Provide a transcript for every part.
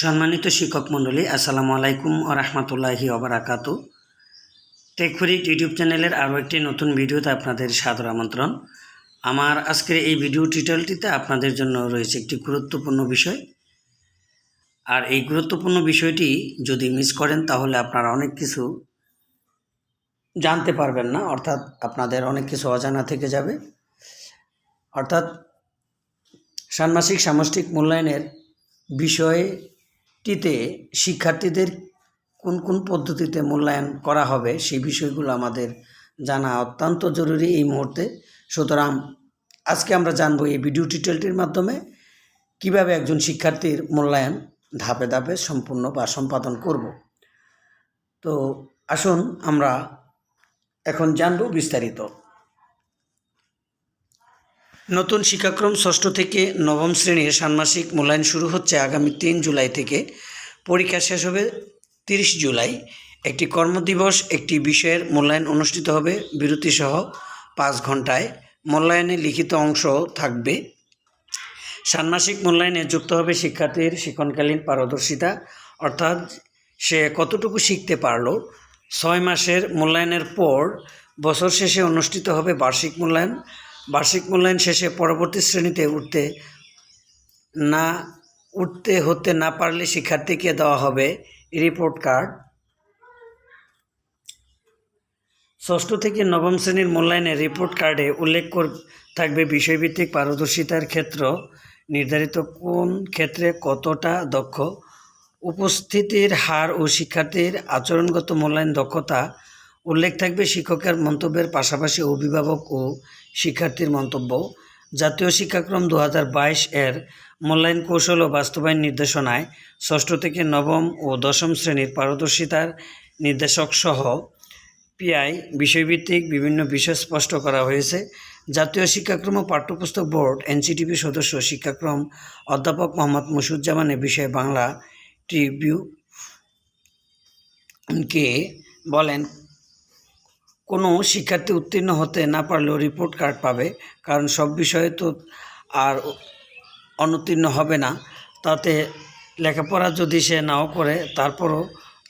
সম্মানিত শিক্ষক মণ্ডলী, আসসালামু আলাইকুম ও রহমতুল্লাহি ওবরাকাত টেকফরিক ইউটিউব চ্যানেলের আরও একটি নতুন ভিডিওতে আপনাদের সাদর আমন্ত্রণ। আমার আজকের এই ভিডিও টিউটোরিয়ালটিতে আপনাদের জন্য রয়েছে একটি গুরুত্বপূর্ণ বিষয়। আর এই গুরুত্বপূর্ণ বিষয়টি যদি মিস করেন, তাহলে আপনারা অনেক কিছু জানতে পারবেন না, অর্থাৎ আপনাদের অনেক কিছু অজানা থেকে যাবে। অর্থাৎ ষান্মাসিক সামষ্টিক মূল্যায়নের বিষয়টিতে শিক্ষার্থীদের কোন কোন পদ্ধতিতে মূল্যায়ন করা হবে সেই বিষয়গুলো আমাদের জানা অত্যন্ত জরুরি এই মুহূর্তে। সুতরাং আজকে আমরা জানব এই ভিডিও টিউটোরিয়ালটির মাধ্যমে কীভাবে একজন শিক্ষার্থীর মূল্যায়ন ধাপে ধাপে সম্পূর্ণ বা সম্পাদন করব। তো আসুন আমরা এখন জানব বিস্তারিত। নতুন শিক্ষাক্রম ষষ্ঠ থেকে নবম শ্রেণির ষান্মাসিক মূল্যায়ন শুরু হচ্ছে আগামী তিন জুলাই থেকে। পরীক্ষা শেষ হবে তিরিশ জুলাই। একটি কর্মদিবস, একটি বিষয়ের মূল্যায়ন অনুষ্ঠিত হবে বিরতিসহ পাঁচ ঘন্টায় মূল্যায়নে লিখিত অংশ থাকবে। ষান্মাসিক মূল্যায়নে যুক্ত হবে শিক্ষার্থীর শিক্ষণকালীন পারদর্শিতা। অর্থাৎ সে কতটুকু শিখতে পারল? ছয় মাসের মূল্যায়নের পর বছর শেষে অনুষ্ঠিত হবে বার্ষিক মূল্যায়ন। বার্ষিক মূল্যায়ন শেষে পরবর্তী শ্রেণীতে উঠতে না, উঠতে হতে না পারলে শিক্ষার্থীকে দেওয়া হবে রিপোর্ট কার্ড ষষ্ঠ থেকে নবম শ্রেণির মূল্যায়নে রিপোর্ট কার্ডে উল্লেখ থাকবে বিষয়ভিত্তিক পারদর্শিতার ক্ষেত্র, নির্ধারিত কোন ক্ষেত্রে কতটা দক্ষ, উপস্থিতির হার ও শিক্ষার্থীর আচরণগত মূল্যায়ন দক্ষতা উল্লেখ থাকবে শিক্ষকের মন্তব্যের পাশাপাশি অভিভাবক ও শিক্ষার্থীর মন্তব্য। জাতীয় শিক্ষাক্রম দু হাজার বাইশ এর মূল্যায়ন কৌশল ও বাস্তবায়ন নির্দেশনায় ষষ্ঠ থেকে নবম ও দশম শ্রেণির পারদর্শিতার নির্দেশক সহ পিআই বিষয়ভিত্তিক বিভিন্ন বিষয় স্পষ্ট করা হয়েছে। জাতীয় শিক্ষাক্রম ও পাঠ্যপুস্তক বোর্ড এনসিটিভি সদস্য শিক্ষাক্রম অধ্যাপক মোহাম্মদ মুসুজ্জামান এ বিষয়ে বাংলা ট্রিবিউ কে বলেন কোনো শিক্ষার্থী উত্তীর্ণ হতে না পারলেও রিপোর্ট কার্ড পাবে, কারণ সব বিষয়ে তো আর অনুত্তীর্ণ হবে না। তাতে লেখাপড়া যদি সে নাও করে, তারপরও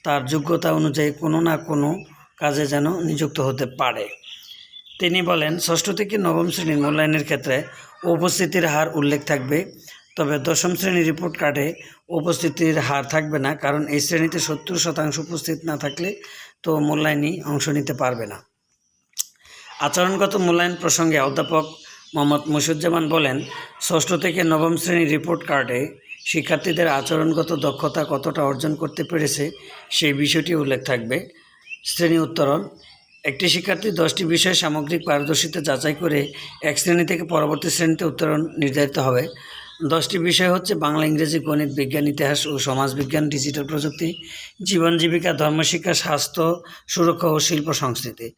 তার যোগ্যতা অনুযায়ী কোনো না কোনো কাজে যেন নিযুক্ত হতে পারে। তিনি বলেন, ষষ্ঠ থেকে নবম শ্রেণির মূল্যায়নের ক্ষেত্রে উপস্থিতির হার উল্লেখ থাকবে, তবে দশম শ্রেণির রিপোর্ট কার্ডে উপস্থিতির হার থাকবে না, কারণ এই শ্রেণীতে সত্তর শতাংশ উপস্থিত না থাকলে তো মূল্যায়নই অংশ নিতে পারবে না। আচরণগত মূল্যায়ন প্রসঙ্গে অধ্যাপক মোহাম্মদ মুসুজ্জামান বলেন, ষষ্ঠ থেকে নবম শ্রেণির রিপোর্ট কার্ডে শিক্ষার্থীদের আচরণগত দক্ষতা কতটা অর্জন করতে পেরেছে সেই বিষয়টি উল্লেখ থাকবে। শ্রেণি উত্তরণ, একটি শিক্ষার্থী দশটি বিষয়ে সামগ্রিক পারদর্শিতা যাচাই করে এক শ্রেণি থেকে পরবর্তী শ্রেণীতে উত্তরণ নির্ধারিত হবে। দশটি বিষয় হচ্ছে বাংলা, ইংরেজি, গণিত বিজ্ঞান, ইতিহাস ও সমাজবিজ্ঞান ডিজিটাল প্রযুক্তি, জীবন, জীবিকা ধর্মশিক্ষা স্বাস্থ্য, সুরক্ষা ও শিল্প সংস্কৃতি।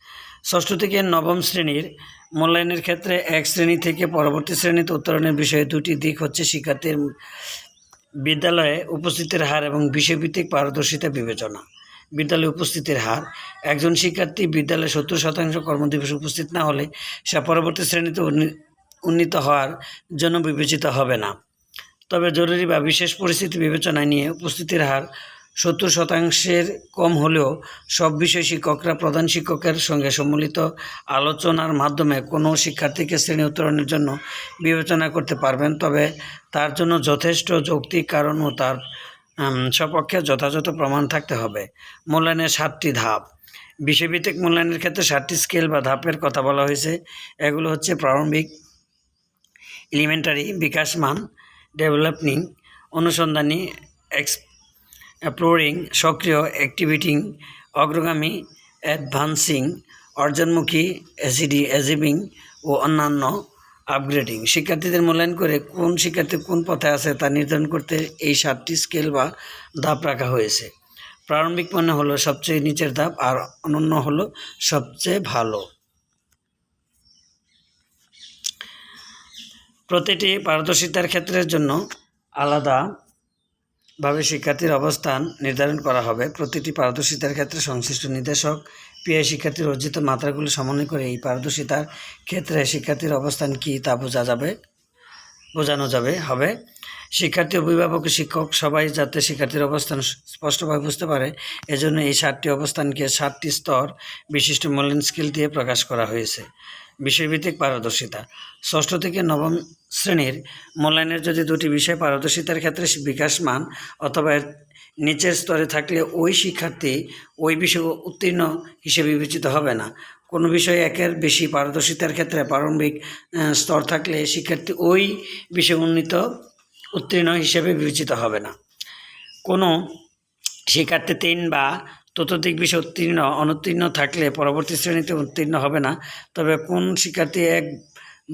ষষ্ঠ থেকে নবম শ্রেণির মূল্যায়নের ক্ষেত্রে এক শ্রেণি থেকে পরবর্তী শ্রেণীতে উত্তরণের বিষয়ে দুটি দিক হচ্ছে শিক্ষার্থীর বিদ্যালয়ে উপস্থিতির হার এবং বিষয়ভিত্তিক পারদর্শিতা বিবেচনা। বিদ্যালয়ে উপস্থিতির হার, একজন শিক্ষার্থী বিদ্যালয়ে সত্তর শতাংশ কর্মদিবসে উপস্থিত না হলে সে পরবর্তী শ্রেণীতে উন্নীত হওয়ার জন্য বিবেচিত হবে না। তবে জরুরি বা বিশেষ পরিস্থিতি বিবেচনায় নিয়ে উপস্থিতির হার সত্তর শতাংশের কম হলেও সব বিষয় শিক্ষকরা, প্রধান শিক্ষকের সঙ্গে সম্মিলিত আলোচনার মাধ্যমে কোনো শিক্ষার্থীকে শ্রেণি উত্তরণের জন্য বিবেচনা করতে পারবেন। তবে তার জন্য যথেষ্ট যৌক্তিক কারণ ও তার সপক্ষে যথাযথ প্রমাণ থাকতে হবে। মূল্যায়নের সাতটি ধাপ। বিষয়ভিত্তিক মূল্যায়নের ক্ষেত্রে সাতটি স্কেল বা ধাপের কথা বলা হয়েছে। এগুলো হচ্ছে প্রারম্ভিক এলিমেন্টারি বিকাশমান ডেভেলপিং অনুসন্ধানী এক্সপ্লোরিং সক্রিয় অ্যাক্টিভিটিং অগ্রগামী অ্যাডভান্সিং অর্জনমুখী এসিডি অ্যাজিভিং ও অন্যান্য আপগ্রেডিং শিক্ষার্থীদের মূল্যায়ন করে কোন শিক্ষার্থী কোন পথে আছে তা নির্ধারণ করতে এই সাতটি স্কেল বা ধাপ রাখা হয়েছে। প্রারম্ভিক মনে হলো সবচেয়ে নিচের ধাপ আর অনন্য হলো সবচেয়ে ভালো। প্রতিটি পারদর্শিতার ক্ষেত্রের জন্য আলাদাভাবে শিক্ষার্থীর অবস্থান নির্ধারণ করা হবে। প্রতিটি পারদর্শিতার ক্ষেত্রে সংশ্লিষ্ট নির্দেশক, পিআই শিক্ষার্থীর অর্জিত মাত্রাগুলো সমন্বয় করে এই পারদর্শিতার ক্ষেত্রে শিক্ষার্থীর অবস্থান কী তা বোঝা যাবে, বোঝানো যাবে, হবে। শিক্ষার্থী, অভিভাবক, শিক্ষক সবাই যাতে শিক্ষার্থীর অবস্থান স্পষ্টভাবে বুঝতে পারে, এজন্য এই সাতটি অবস্থানকে সাতটি স্তর বিশিষ্ট মূল্যায়ন স্কেল দিয়ে প্রকাশ করা হয়েছে। বিষয়ভিত্তিক পারদর্শিতা। ষষ্ঠ থেকে নবম শ্রেণির মূল্যায়নের যদি দুটি বিষয় পারদর্শিতার ক্ষেত্রে বিকাশ মান অথবা নিচের স্তরে থাকলে ওই শিক্ষার্থী ওই বিষয়ে উত্তীর্ণ হিসেবে বিবেচিত হবে না। কোনো বিষয়ে একের বেশি পারদর্শিতার ক্ষেত্রে প্রারম্ভিক স্তর থাকলে শিক্ষার্থী ওই বিষয়ে উন্নীত, উত্তীর্ণ হিসেবে বিবেচিত হবে না। কোনো শিক্ষার্থী তিন বা ততোধিক বিষয়ে উত্তীর্ণ, অনুত্তীর্ণ থাকলে পরবর্তী শ্রেণীতে উত্তীর্ণ হবে না। তবে কোন শিক্ষার্থী এক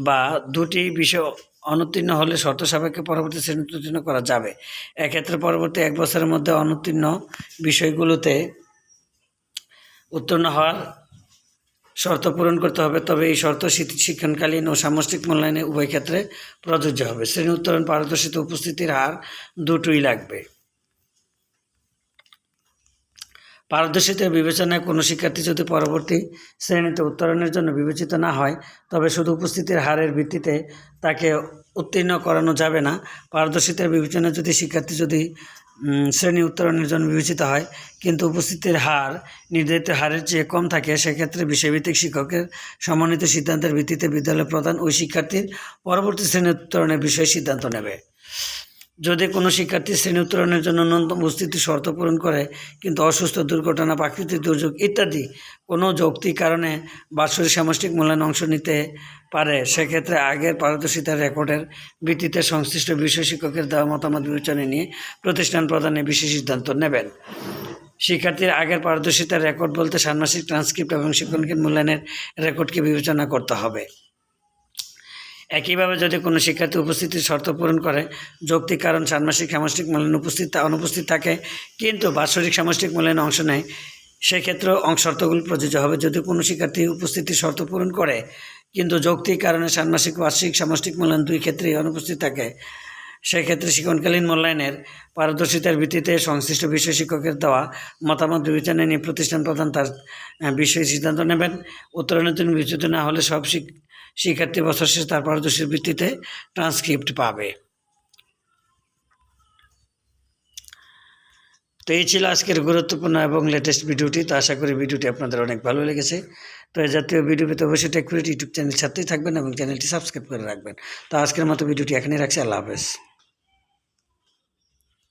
বা দুটি বিষয় অনুত্তীর্ণ হলে শর্ত সাপেক্ষে পরবর্তী শ্রেণীতে উত্তীর্ণ করা যাবে। এক্ষেত্রে পরবর্তী এক বছরের মধ্যে অনুত্তীর্ণ বিষয়গুলোতে উত্তীর্ণ হওয়ার শর্ত পূরণ করতে হবে। তবে এই শর্ত শিক্ষণকালীন ও সামষ্টিক মূল্যায়নে উভয় ক্ষেত্রে প্রযোজ্য হবে। শ্রেণি উত্তরণ পারদর্শিতা উপস্থিতির হার দুটোই লাগবে। পারদর্শিতার বিবেচনায় কোনো শিক্ষার্থী যদি পরবর্তী শ্রেণীতে উত্তরণের জন্য বিবেচিত না হয়, তবে শুধু উপস্থিতির হারের ভিত্তিতে তাকে উত্তীর্ণ করানো যাবে না। পারদর্শিতার বিবেচনায় যদি শিক্ষার্থী যদি শ্রেণি উত্তরণের জন্য বিবেচিত হয়, কিন্তু উপস্থিতির হার, নির্ধারিত হারের চেয়ে কম থাকে, সেক্ষেত্রে বিষয়ভিত্তিক শিক্ষকের সমন্বিত সিদ্ধান্তের ভিত্তিতে বিদ্যালয় প্রধান ওই শিক্ষার্থীর পরবর্তী শ্রেণি উত্তরণের বিষয়ে সিদ্ধান্ত নেবে। যদি কোনো শিক্ষার্থী শ্রেণি উত্তরণের জন্য ন্যূনতম উপস্থিতি শর্ত পূরণ করে, কিন্তু অসুস্থ, দুর্ঘটনা, প্রাকৃতিক দুর্যোগ ইত্যাদি কোনো যৌক্তিক কারণে বাৎসরিক সামষ্টিক মূল্যায়ন অংশ নিতে পারে, সেক্ষেত্রে আগের পারদর্শিতার রেকর্ডের ভিত্তিতে সংশ্লিষ্ট বিষয় শিক্ষকের দেওয়া মতামত বিবেচনায় নিয়ে প্রতিষ্ঠান প্রদানে বিশেষ সিদ্ধান্ত নেবেন। শিক্ষার্থীর আগের পারদর্শিতার রেকর্ড বলতে ষান্মাসিক ট্রান্সক্রিপ্ট এবং শিক্ষণকে মূল্যায়নের রেকর্ডকে বিবেচনা করতে হবে। একইভাবে যদি কোনো শিক্ষার্থী উপস্থিতির শর্ত পূরণ করে, যৌক্তিক কারণ, ষান্মাসিক সামষ্টিক মূল্যায়ন উপস্থিত অনুপস্থিত থাকে, কিন্তু বাৎসরিক সামষ্টিক মূল্যায়নে অংশ নেয়, সেক্ষেত্রেও অংশ শর্তগুলি প্রযোজ্য হবে। যদি কোনো শিক্ষার্থী উপস্থিতির শর্ত পূরণ করে, কিন্তু যৌক্তিক কারণে ষান্মাসিক বার্ষিক সামষ্টিক মূল্যায়ন দুই ক্ষেত্রেই অনুপস্থিত থাকে, সেক্ষেত্রে শিক্ষণকালীন মূল্যায়নের পারদর্শিতার ভিত্তিতে সংশ্লিষ্ট বিষয় শিক্ষকের দেওয়া মতামত বিবেচনায় নিয়ে প্রতিষ্ঠান প্রধান তার বিষয়ে সিদ্ধান্ত নেবেন। উত্তরণের জন্য বিবেচিত না হলে সব শিক- শিক্ষার্থী বছর শেষে তার পারদর্শীর ভিত্তিতে ট্রান্সক্রিপ্ট পাবে। তো এই ছিল আজকের গুরুত্বপূর্ণ এবং লেটেস্ট ভিডিওটি। তো আশা করি ভিডিওটি আপনাদের অনেক ভালো লেগেছে। তো এই জাতীয় ভিডিও পেতে অবশ্যই টেকুরিটি ইউটিউব চ্যানেল সাথেই থাকবেন এবং চ্যানেলটি সাবস্ক্রাইব করে রাখবেন। তো আজকের মতো ভিডিওটি এখানেই রাখছি। আল্লাহ হাফেজ।